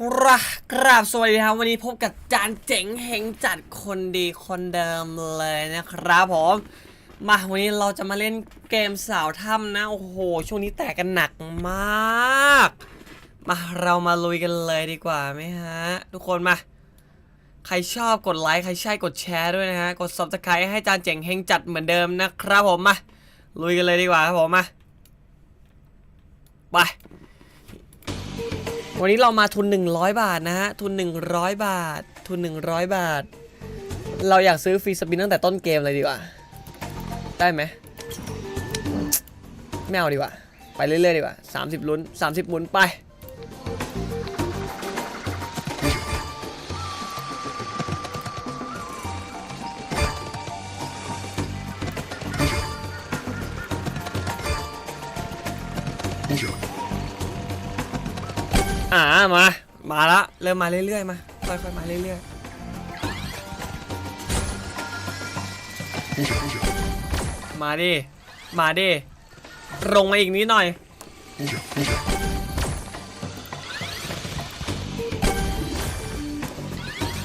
กราบกราบสวัสดีครับ วันนี้พบกับจานเจ๋งเฮงจัดคนดีคนเดิมเลยนะครับผมมาวันนี้เราจะมาเล่นเกมสาวถ้ำนะ โอ้โห ช่วงนี้แตกกันหนักมาก มาเรามาลุยกันเลยดีกว่าไหมฮะ ทุกคนมา ใครชอบกดไลค์ใครใช่กดแชร์ด้วยนะฮะ กด subscribe ให้จานเจ๋งเฮงจัดเหมือนเดิมนะครับผมมาลุยกันเลยดีกว่าครับผมมาไป วันนี้เรามาทุน 100 บาทนะฮะ ทุน 100 บาท ทุน 100 บาท เราอยากซื้อฟรีสปินตั้งแต่ต้นเกมเลยดีกว่า ได้ไหมไม่เอาดีกว่า ไปเรื่อยๆดีกว่า 30ลุ้น 30หมุนไป อ่ามา มาละ เริ่มมาเรื่อยๆมา ค่อยๆมาเรื่อยๆ มาดิ มาดิลงมาอีกนิดหน่อย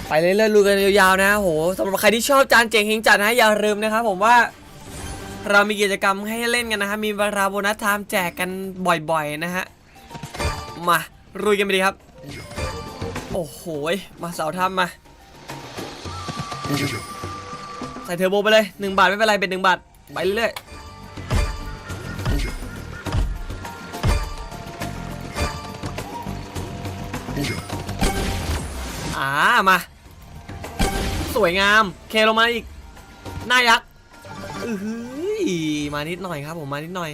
ไปเรื่อยๆลุยกันยาวๆนะโหสำหรับใครที่ชอบจานเจ๋งเฮงจัดนะอย่าลืมนะครับผมว่าเรามีกิจกรรมให้เล่นกันนะฮะ มีเวลาโบนัสไทม์แจกกันบ่อยๆนะฮะ มา รุยกันไปดีครับ โอ้โห มาเสาถ้ำมา ใส่เทอร์โบไปเลยหนึ่งบาทไม่เป็นไร เป็นหนึ่งบาท ไปเรื่อยๆอ่ามา สวยงาม เคลงมาอีกหน้ายักษ์อือหือมานิดหน่อยครับผมมานิดหน่อย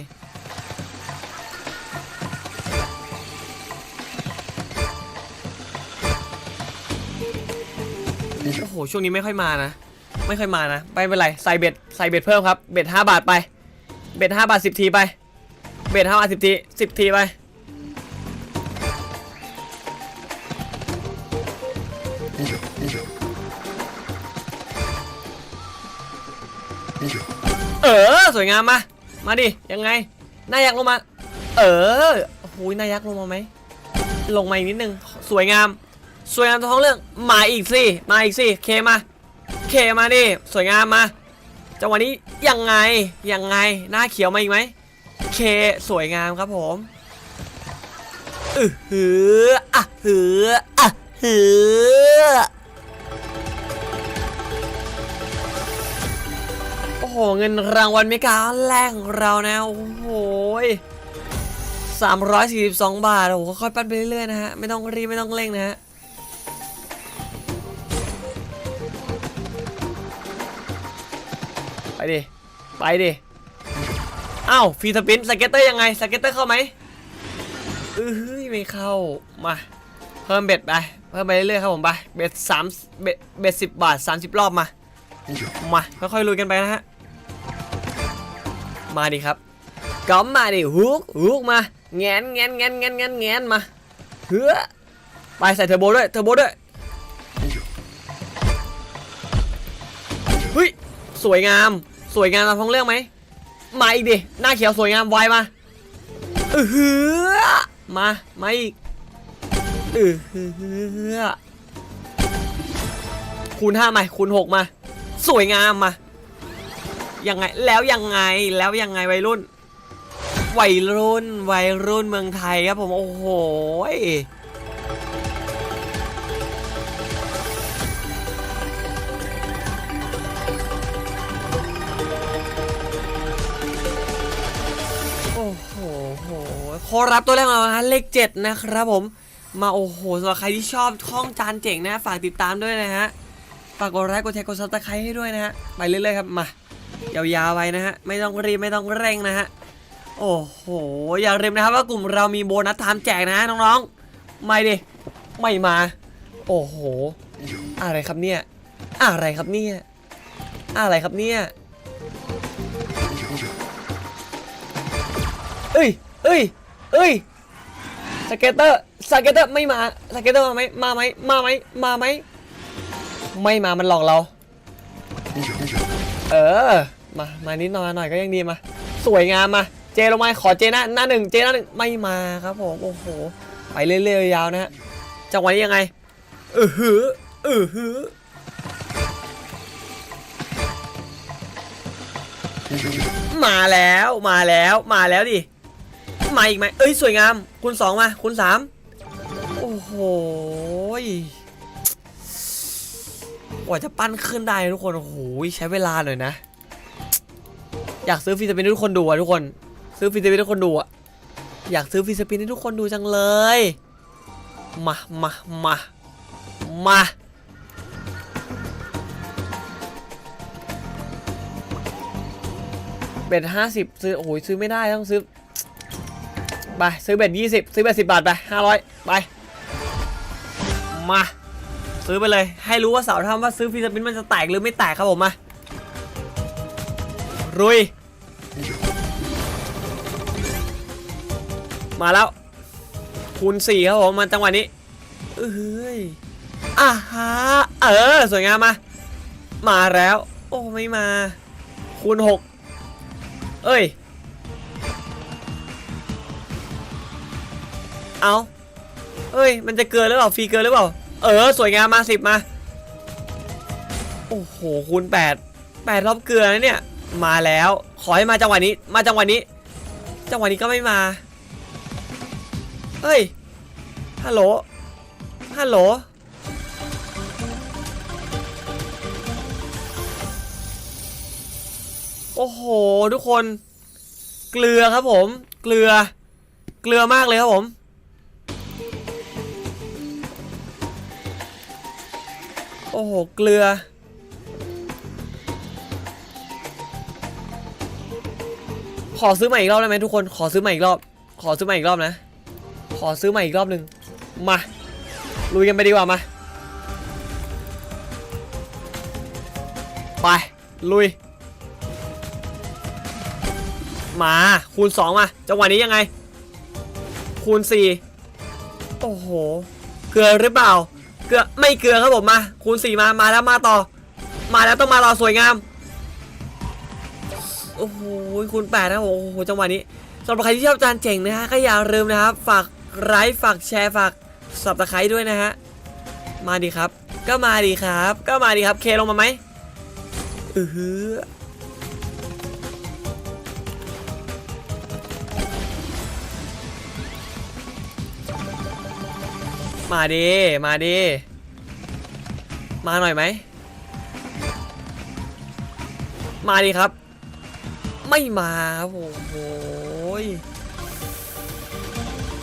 โอ้โห ช่วงนี้ไม่ค่อยมานะ ไม่ค่อยมานะ ไม่เป็นไร ใส่เบ็ด ใส่เบ็ดเพิ่มครับ เบ็ดห้าบาทไป เบ็ดห้าบาทสิบทีไป เบ็ดห้าบาทสิบทีสิบทีไป เออ สวยงามมา มาดิ ยังไงนายักลงมา เออโอ้โหหน้ายักลงมาไหม ลงมาอีกนิดนึง สวยงาม สวยงามท้องเรื่องมาอีกสิมาอีกสิเคมาเคมาดิสวยงามมาจังหวะนี้ยังไงยังไงหน้าเขียวมาอีกไหมเคสวยงามครับผมอือหืออะหืออะหือโอ้โหเงินรางวัลเมกาแรกของเรานะโอ้โห342 บาทโอ้โหค่อยๆปั้นไปเรื่อยๆนะฮะไม่ต้องรีบไม่ต้องเร่งนะฮะ ไปดิ ไปดิอ้าวฟรีสปินสเก็ตเตอร์ยังไงสเก็ตเตอร์เข้าไหมเอ้ยไม่เข้ามาเพิ่มเบ็ดไปเพิ่มไปเรื่อยๆครับผมไปเบ็ดสามเบ็ดเบ็ดสิบบาทสามสิบรอบมามาค่อยๆลุยกันไปนะฮะมาดิครับก็มาดิฮุกฮุกมาแงนแงนแงนแงนแงนแงนมาเฮ้อไปใส่เทอร์โบด้วยเทอร์โบด้วย สวยงาม สวยงามตามท้องเรื่องไหมมาอีกดิหน้าเขียวสวยงามไวมาเออหือมามาอีกเออหือคูณห้ามาคูณหกมา สวยงามมายังไงแล้วยังไงแล้วยังไงวัยรุ่นวัยรุ่นวัยรุ่นเมืองไทยครับผมโอ้โห ขอรับตัวแรกมาฮะเลขเจ็ดนะครับผม มาโอ้โหสำหรับใครที่ชอบช่องจานเจ๋งนะ ฝากติดตามด้วยนะฮะ ฝากกดไลค์กดแชร์กดซับสไครต์ให้ด้วยนะฮะ ไปเรื่อยๆครับมายาวๆไปนะฮะ ไม่ต้องรีบไม่ต้องเร่งนะฮะ โอ้โห อย่าลืมนะครับว่ากลุ่มเรามีโบนัสไทม์แจกนะฮะน้องๆ ไม่ดิ ไม่มา โอ้โห อะไรครับเนี่ย อะไรครับเนี่ย อะไรครับเนี่ย เอ้ย เอ้ย เอ้ยสเก็ตเตอร์สเก็ตเตอร์ไม่มาสเก็ตเตอร์มาไหมมาไหมมาไหมมาไหมไม่มามันหลอกเรา เออมามานิดหน่อยหน่อยก็ยังดีมา สวยงามมาเจลงมาขอเจหน้าหน้าหนึ่งเจหน้าหนึ่งไม่มาครับผมโอ้โหไปเรื่อยๆยาวนะฮะจังหวะนี้ยังไงเออหือเออหือมาแล้วมาแล้วมาแล้วดิ มาอีกไหมเอ้ยสวยงามคูณสองมาคูณสามโอ้โหกว่าจะปั้นขึ้นได้ทุกคนโอ้โหใช้เวลาหน่อยนะ อยากซื้อฟรีสปินให้ทุกคนดูอะทุกคน ซื้อฟรีสปินให้ทุกคนดูอะอยากซื้อฟรีสปินให้ทุกคนดูจังเลยมามามามาเบ็ดห้าสิบซื้อโอ้ยซื้อไม่ได้ต้องซื้อ ไปซื้อเบ็ดยี่สิบซื้อเบ็ดสิบบาทไปห้าร้อยไป มา ซื้อไปเลย ให้รู้ว่าสาวทำว่าซื้อฟรีสปินมันจะแตกหรือไม่แตกครับผมมารุย มาแล้ว คูณสี่ครับผมมาจังหวะนี้เอ้ยอ่าฮะเออ สวยงามมา มาแล้ว โอ้ ไม่มา คูณหกเอ้ย เอาเอ้ย มันจะเกินหรือเปล่าฟรีเกินหรือเปล่า เออ สวยงามมาสิบมา โอ้โห คูณแปดแปดรอบเกลือนะเนี่ย มาแล้ว ขอให้มาจังหวะนี้ มาจังหวะนี้ จังหวะนี้ก็ไม่มา เฮ้ย ฮัลโหล ฮัลโหล โอ้โห ทุกคน เกลือครับผม เกลือ เกลือมากเลยครับผม โอ้โห เกลือ ขอซื้อใหม่อีกรอบได้ไหมทุกคน ขอซื้อใหม่อีกรอบ ขอซื้อใหม่อีกรอบนะ ขอซื้อใหม่อีกรอบหนึ่งมา ลุยกันไปดีกว่ามา ไป ลุย มา คูณ 2 มา จังหวะนี้ยังไง คูณ 4 โอ้โห เกลือหรือเปล่า เกลือไม่เกลือครับผมมาคูณ4มามาแล้วมาต่อ มาแล้วต้องมาต่อสวยงามโอ้โหคูณ8นะโอ้โหจังหวะนี้สำหรับใครที่ชอบจานเจ๋งนะฮะก็อย่าลืมนะครับฝากไลค์ฝากแชร์ฝากสับตะไคร้ด้วยนะฮะมาดีครับ ก็มาดีครับ ก็มาดีครับเคลงมาไหมอือหือ มาดีมาดีมาหน่อยไหม มาดีครับ ไม่มาครับโอ้โห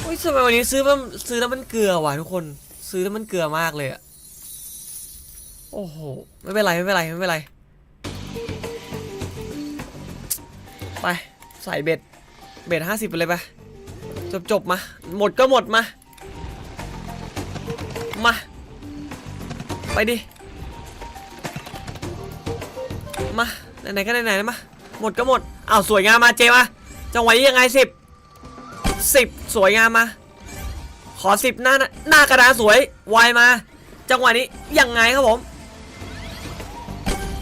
โอ้ยทำไมวันนี้ซื้อมันซื้อแล้วมันเกลือว่ะทุกคน ซื้อแล้วมันเกลือมากเลยอะโอ้โห ไม่เป็นไรไม่เป็นไรไม่เป็นไร ไปใส่เบ็ด เบ็ดห้าสิบไปเลยไปจบจบมา หมดก็หมดมา มา ไปดิ มา ไหนๆก็ไหนๆนะมา หมดก็หมดอ้าวสวยงามมาเจมา จังหวะนี้ยังไงสิบสิบสวยงามมา ขอสิบหน้าหน้ากระดานสวยไวมา จังหวะนี้ยังไงครับผม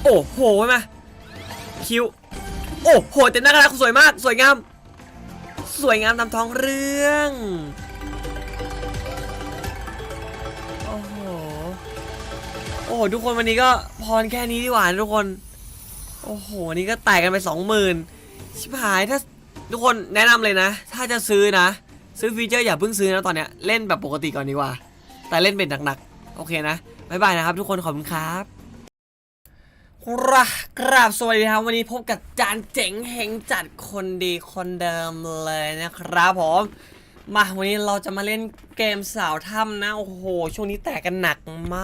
โอ้โหใช่ไหมคิวโอ้โหแต่หน้ากระดานสวยมาก สวยงาม สวยงามตามท้องเรื่อง อ้โหทุกคนวันนี้ก็พรแค่นี้ดีกว่าทุกคน โอ้โหวันนี้ก็แตกกันไปสองหมื่นชิบหายถ้าทุกคนแนะนำเลยนะ ถ้าจะซื้อนะ ซื้อฟีเจอร์อย่าเพิ่งซื้อนะตอนเนี้ยเล่นแบบปกติก่อนดีกว่า แต่เล่นเป็นหนักๆ โอเคนะบ๊ายบายนะครับ ทุกคนขอบคุณครับกราบกราบสวัสดีครับ วันนี้พบกับจานเจ๋งเฮงจัดคนดีคนเดิมเลยนะครับผม มาวันนี้เราจะมาเล่นเกมสาวถ้ำนะ โอ้โห ช่วงนี้แตกกันหนักม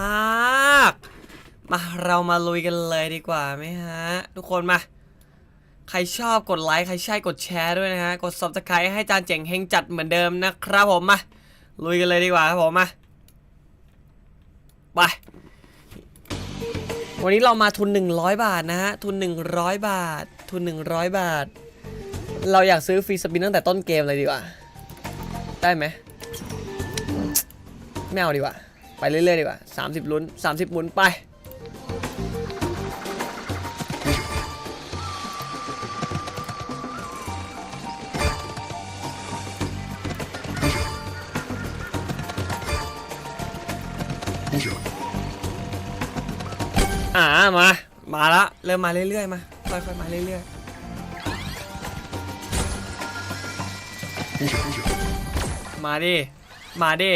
าก มาเรามาลุยกันเลยดีกว่าไหมฮะ ทุกคนมา ใครชอบกดไลค์ใครใช่กดแชร์ด้วยนะฮะ กด subscribe ให้จานเจ๋งเฮงจัดเหมือนเดิมนะครับผมมา ลุยกันเลยดีกว่าครับผมมา ไป วันนี้เรามาทุน 100 บาทนะฮะ ทุน 100 บาท ทุน 100 บาท เราอยากซื้อฟรีสปินตั้งแต่ต้นเกมเลยดีกว่า ได้ไหมไม่เอาดีกว่า ไปเรื่อยๆดีกว่า 30 ลุ้น 30หมุนไป อ่ามา มาละ เริ่มมาเรื่อยๆ มา ค่อยๆ มาเรื่อยๆ มาดิ มาดิ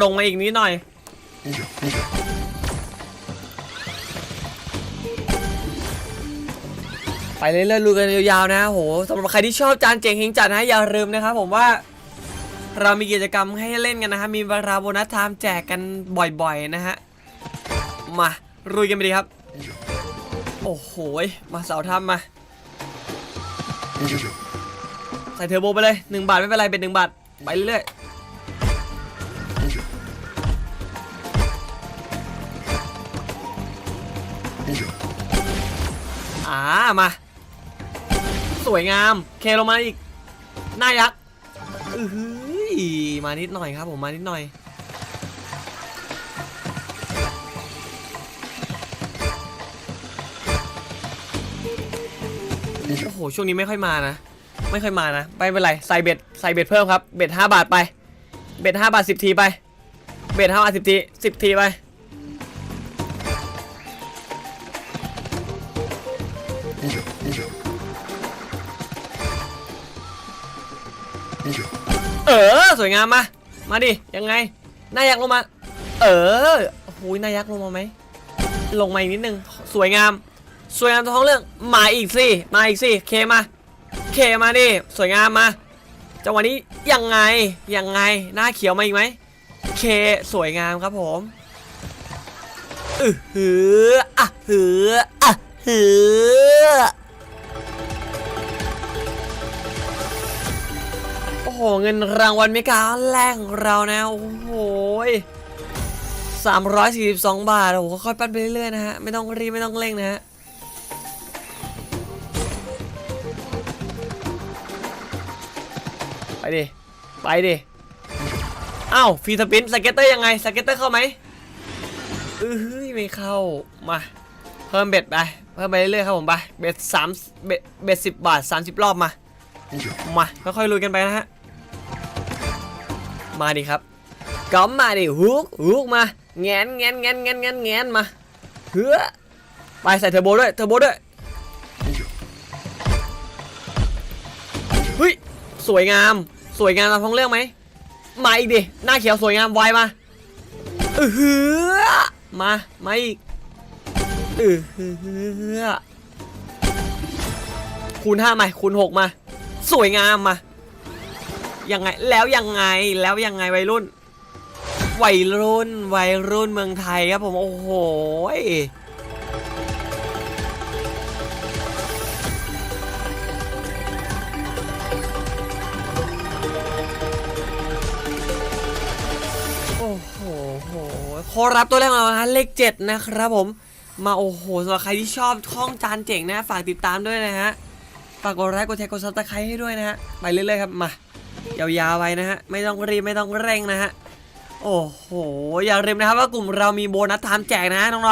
ลงมาอีกนิดหน่อย ไปเรื่อยๆลุยกันยาวๆนะโหสำหรับใครที่ชอบจานเจ๋งเฮงจัดนะอย่าลืมนะครับผมว่าเรามีกิจกรรมให้เล่นกันนะฮะ มีเวลาโบนัสไทม์แจกกันบ่อยๆนะฮะ มาลุยกันไปดีครับ โอ้โห มาเสาทำมา ใส่เทอร์โบไปเลยหนึ่งบาทไม่เป็นไรเป็นหนึ่งบาท ไปเรื่อยอ่ามา สวยงาม เคลงมาอีกหน้ายักษ์อือหือมานิดหน่อยครับผมมานิดหน่อยโอ้โห ช่วงนี้ไม่ค่อยมานะ ไม่เคยมานะ ไม่เป็นไร ใส่เบ็ด ใส่เบ็ดเพิ่มครับ เบ็ดห้าบาทไป เบ็ดห้าบาทสิบทีไป เบ็ดห้าบาทสิบทีสิบทีไป เออ สวยงามมา มาดิ ยังไงนายักษ์ลงมา เออโอ้โหหน้ายักษ์ลงมาไหม ลงมาอีกนิดนึง สวยงาม สวยงามท้องเรื่อง มาอีกสิ มาอีกสิ เคมา เคมาดิสวยงามมาจังหวะนี้ยังไงยังไงหน้าเขียวมาอีกไหมเคสวยงามครับผมอือหืออะหืออะหือโอ้โหเงินรางวัลเมกาแรกของเรานะโอ้โห342 บาทโอ้โหค่อยๆปั้นไปเรื่อยๆนะฮะไม่ต้องรีบไม่ต้องเร่งนะฮะ ดิ ไปดิอ้าวฟรีสปินสเก็ตเตอร์ยังไงสเก็ตเตอร์เข้าไหมอือหือไม่เข้ามาเพิ่มเบ็ดไปเพิ่มไปเรื่อยๆครับผมไปเบ็ดสามเบ็ดเบ็ดสิบบาทสามสิบรอบมามาค่อยๆลุยกันไปนะฮะมาดิครับก็มาดิฮุกฮุกมาแงนแงนแงนแงนแงนแงนมาเฮ้อไปใส่เทอร์โบด้วยเทอร์โบด้วยเฮ้ยสวยงาม สวยงามตามท้องเรื่องไหมมาอีกดิหน้าเขียวสวยงามไวมาอือหือมามาอีกอือหือคูณห้ามาคูณหกมา สวยงามมายังไงแล้วยังไงแล้วยังไงวัยรุ่นวัยรุ่นวัยรุ่นเมืองไทยครับผมโอ้โห ขอรับตัวแรกมาฮะเลขเจ็ดนะครับผม มาโอ้โหสำหรับใครที่ชอบช่องจานเจ๋งนะ ฝากติดตามด้วยนะฮะ ฝากกดไลค์กดแชร์กดซับสไครต์ให้ด้วยนะฮะ ไปเรื่อยๆครับมายาวๆไปนะฮะ ไม่ต้องรีบไม่ต้องเร่งนะฮะ โอ้โห อย่าลืมนะครับว่ากลุ่มเรามีโบนัสไทม์แจกนะน้องๆ